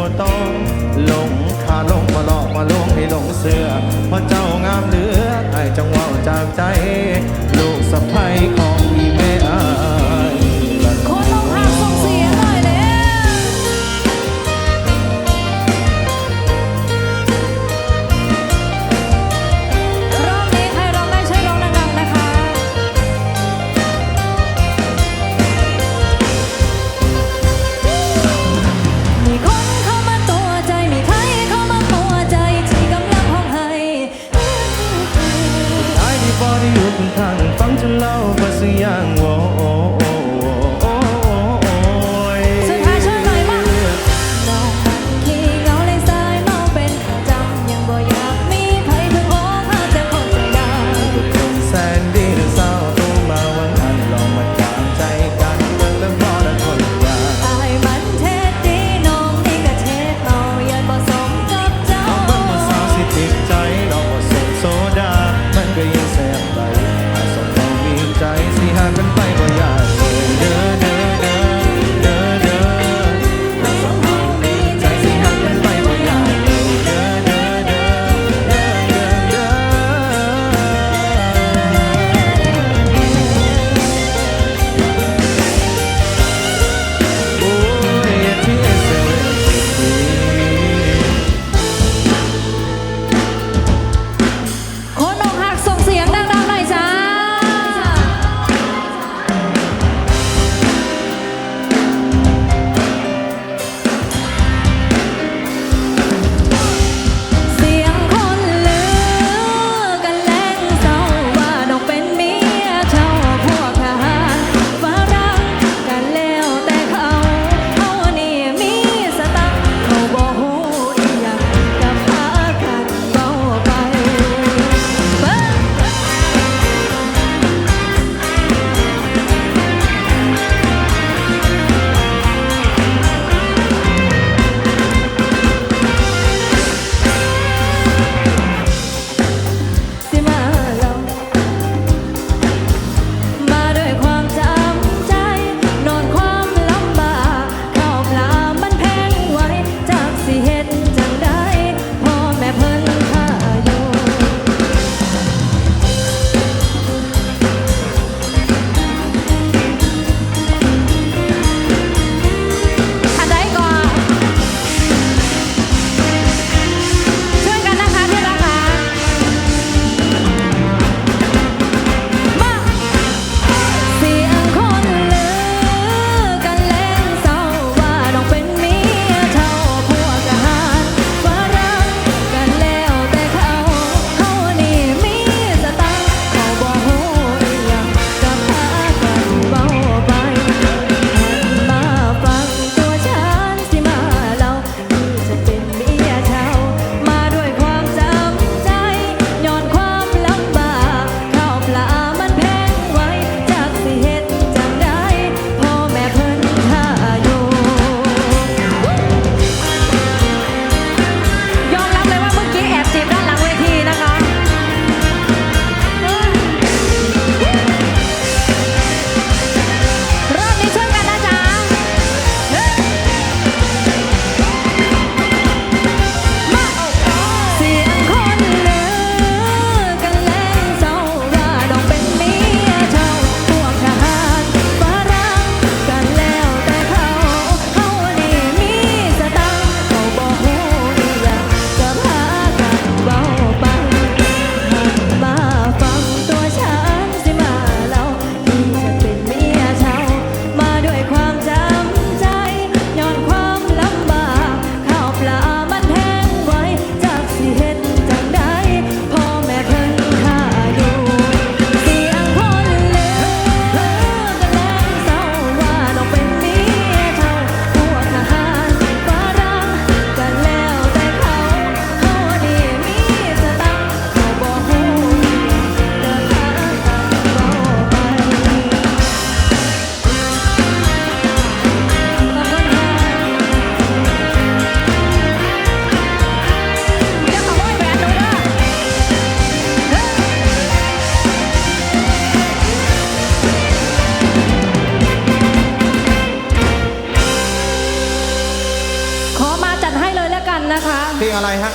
ตัวต้อ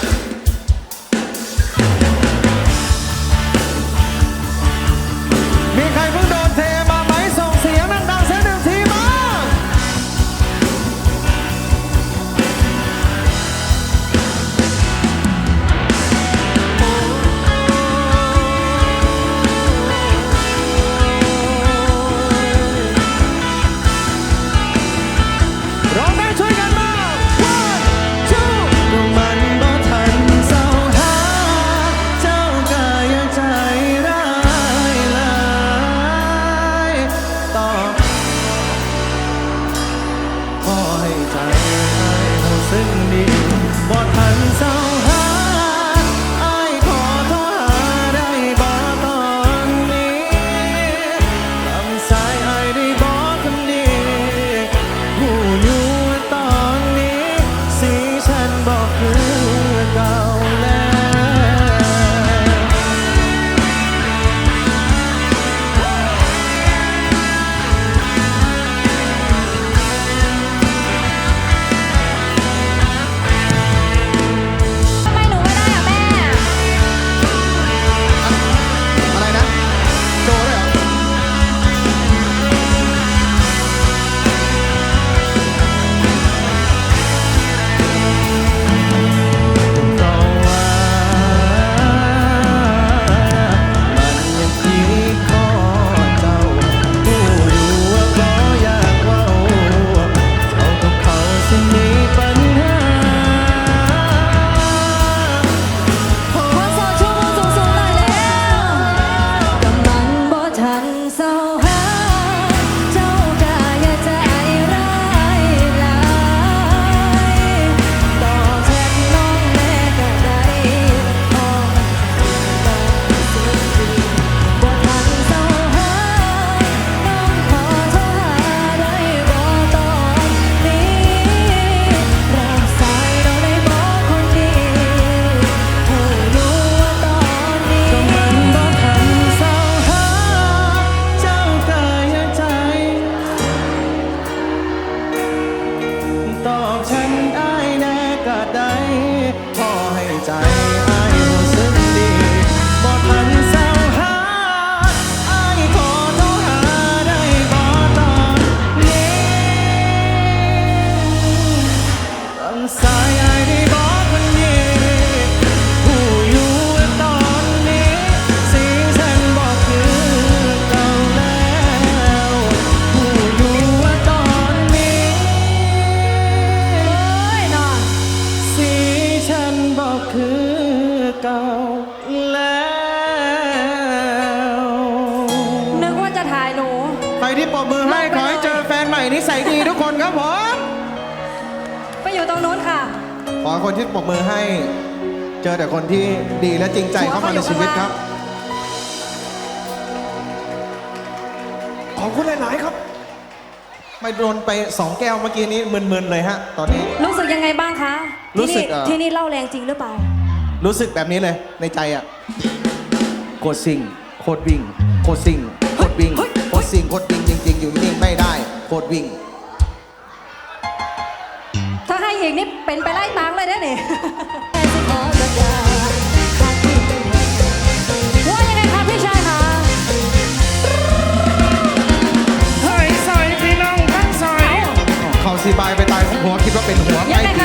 Yeah. จเข้ามาในชีวิตครับ ขอบคุณหลาย ๆ ครับ ไม่โดนไปสองแก้วเมื่อกี้นี้มึน ๆ เลยฮะ ตอนนี้ รู้สึกยังไงบ้างคะรู้ที่สึกนี่ที่นี่เล่าแรงจริงหรือเปล่า รู้สึกแบบนี้เลยในใจอะโคดรซิงโคดวิ่งโคดรซิงโคดวิ่งโคดรซิงโคดวิ่งจริง ๆ อยู่นิ่งไม่ได้โคดวิ่ง ถ้าให้อีกนี่เป็นไปไล่ตามเลยได้เนี่ย หัวคิดว่าเป็นหัวไม่คะ